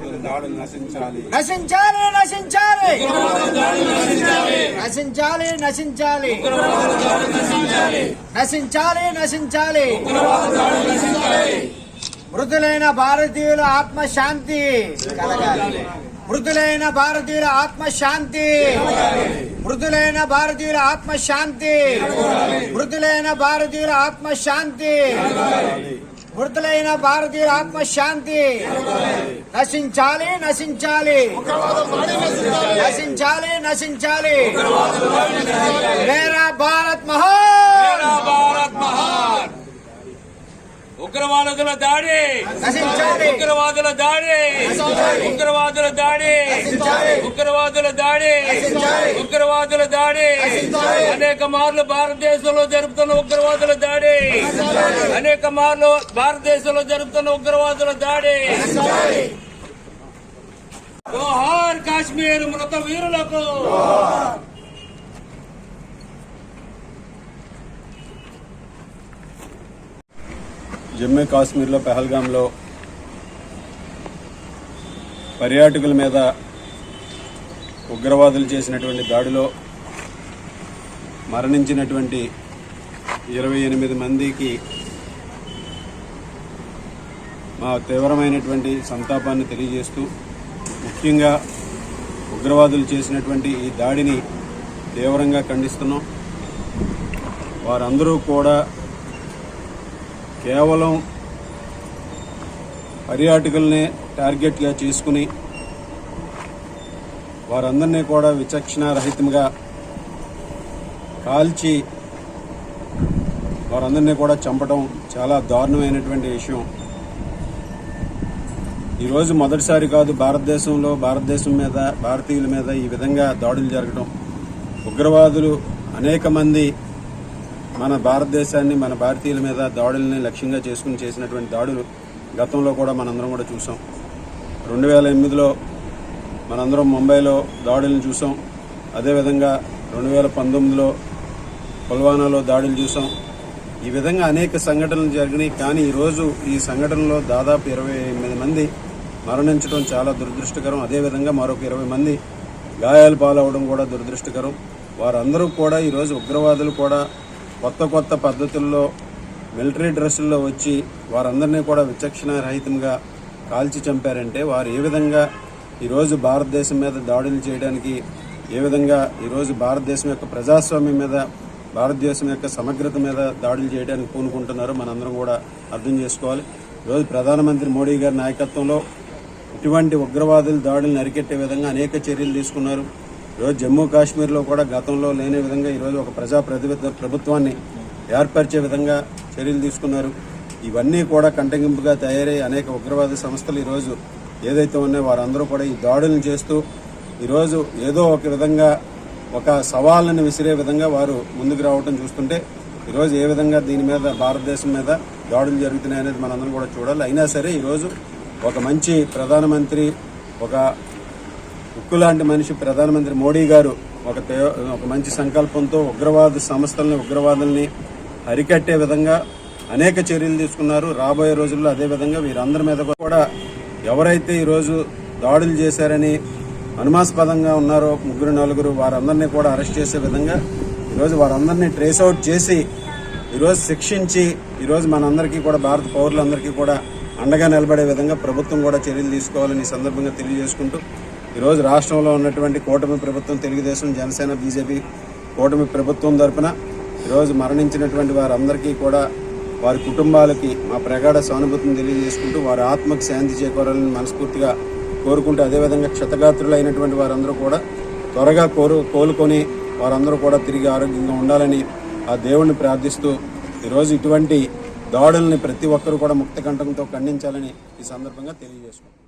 నశించాలి. నశించాలి నశించాలి. నశించాలి. నశించాలి నశించాలి. మృదులైన భారతీయుల ఆత్మశాంతి కలగాలి. మృదులైన భారతీయుల ఆత్మశాంతి మృదులైన భారతీయుల ఆత్మశాంతి మృదులైన భారతీయుల ఆత్మశాంతి మృతులైన భారతీయుల ఆత్మశాంతి. నశించాలి నశించాలి. నశించాలి నశించాలి. మేరా భారత్ మహాన్ భారత్ మహాన్ ఉగ్రవాదుల దాడి! ఉగ్రవాదుల దాడి! ఉగ్రవాదుల దాడి! ఉగ్రవాదుల దాడి! ఉగ్రవాదుల దాడి! అనేక మార్లు భారతదేశంలో జరుపుతున్న ఉగ్రవాదుల దాడి! అనేక మార్లు భారతదేశంలో జరుపుతున్న ఉగ్రవాదుల దాడి! జోహార్ కాశ్మీర్ మృత వీరులకు! జమ్మూ కాశ్మీర్లో పెహల్గాంలో పర్యాటకుల మీద ఉగ్రవాదులు చేసినటువంటి దాడిలో మరణించినటువంటి ఇరవై ఎనిమిది మందికి మా తీవ్రమైనటువంటి సంతాపాన్ని తెలియజేస్తూ ముఖ్యంగా ఉగ్రవాదులు చేసినటువంటి ఈ దాడిని తీవ్రంగా ఖండిస్తున్నాం. వారందరూ కూడా కేవలం పర్యాటకులనే టార్గెట్గా చేసుకుని వారందరినీ కూడా విచక్షణారహితంగా కాల్చి వారందరినీ కూడా చంపడం చాలా దారుణమైనటువంటి విషయం. ఈరోజు మొదటిసారి కాదు భారతదేశంలో భారతదేశం మీద భారతీయుల మీద ఈ విధంగా దాడులు జరగడం ఉగ్రవాదులు అనేక మంది మన భారతదేశాన్ని మన భారతీయుల మీద దాడుల్ని లక్ష్యంగా చేసుకుని చేసినటువంటి దాడులు గతంలో కూడా మనందరం కూడా చూసాం. రెండు వేల ఎనిమిదిలో మనందరం ముంబైలో దాడులను చూసాం. అదేవిధంగా రెండు వేల పంతొమ్మిదిలో పుల్వానాలో దాడులు చూసాం. ఈ విధంగా అనేక సంఘటనలు జరిగినాయి. కానీ ఈరోజు ఈ సంఘటనలో దాదాపు ఇరవై ఎనిమిది మంది మరణించడం చాలా దురదృష్టకరం. అదేవిధంగా మరొక ఇరవై మంది గాయాలు పాలవడం కూడా దురదృష్టకరం. వారందరూ కూడా ఈరోజు ఉగ్రవాదులు కూడా కొత్త కొత్త పద్ధతుల్లో మిలిటరీ డ్రెస్సుల్లో వచ్చి వారందరినీ కూడా విచక్షణ రహితంగా కాల్చి చంపారంటే వారు ఏ విధంగా ఈరోజు భారతదేశం మీద దాడులు చేయడానికి ఏ విధంగా ఈరోజు భారతదేశం యొక్క ప్రజాస్వామ్యం మీద భారతదేశం యొక్క సమగ్రత మీద దాడులు చేయడానికి పూనుకుంటున్నారో మనందరం కూడా అర్థం చేసుకోవాలి. ఈరోజు ప్రధానమంత్రి మోడీ గారి నాయకత్వంలో ఇటువంటి ఉగ్రవాదుల దాడులను అరికెట్టే విధంగా అనేక చర్యలు తీసుకున్నారు. ఈరోజు జమ్మూ కాశ్మీర్లో కూడా గతంలో లేని విధంగా ఈరోజు ఒక ప్రజా ప్రతినిధి ప్రభుత్వాన్ని ఏర్పరిచే విధంగా చర్యలు తీసుకున్నారు. ఇవన్నీ కూడా కంటగింపుగా తయారై అనేక ఉగ్రవాద సంస్థలు ఈరోజు ఏదైతే ఉన్నాయో వారందరూ కూడా ఈ దాడులను చేస్తూ ఈరోజు ఏదో ఒక విధంగా ఒక సవాళ్ళను విసిరే విధంగా వారు ముందుకు రావటం చూస్తుంటే ఈరోజు ఏ విధంగా దీని మీద భారతదేశం మీద దాడులు జరుగుతున్నాయి అనేది మనందరం కూడా చూడాలి. అయినా సరే ఈరోజు ఒక మంచి ప్రధానమంత్రి ఒక ఉక్కు లాంటి మనిషి ప్రధానమంత్రి మోడీ గారు ఒక ఒక మంచి సంకల్పంతో ఉగ్రవాద సంస్థలని ఉగ్రవాదుల్ని అరికట్టే విధంగా అనేక చర్యలు తీసుకున్నారు. రాబోయే రోజుల్లో అదే విధంగా వీరందరి మీద కూడా ఎవరైతే ఈరోజు దాడులు చేశారని అనుమాస్పదంగా ఉన్నారో ముగ్గురు నలుగురు వారందరినీ కూడా అరెస్ట్ చేసే విధంగా ఈరోజు వారందరినీ ట్రేస్ అవుట్ చేసి ఈరోజు శిక్షించి ఈరోజు మనందరికీ కూడా భారత పౌరులందరికీ కూడా అండగా నిలబడే విధంగా ప్రభుత్వం కూడా చర్యలు తీసుకోవాలని ఈ సందర్భంగా తెలియజేసుకుంటూ ఈరోజు రాష్ట్రంలో ఉన్నటువంటి కూటమి ప్రభుత్వం తెలుగుదేశం జనసేన బీజేపీ కూటమి ప్రభుత్వం తరపున ఈరోజు మరణించినటువంటి వారందరికీ కూడా వారి కుటుంబాలకి మా ప్రగాఢ సానుభూతిని తెలియజేసుకుంటూ వారి ఆత్మకు శాంతి చేకూరాలని మనస్ఫూర్తిగా కోరుకుంటూ అదేవిధంగా క్షతగాత్రులైనటువంటి వారందరూ కూడా త్వరగా కోరు కోలుకొని వారందరూ కూడా తిరిగి ఆరోగ్యంగా ఉండాలని ఆ దేవుణ్ణి ప్రార్థిస్తూ ఈరోజు ఇటువంటి దాడుల్ని ప్రతి ఒక్కరూ కూడా ముక్త కంఠంతో ఖండించాలని ఈ సందర్భంగా తెలియజేసుకుంటాం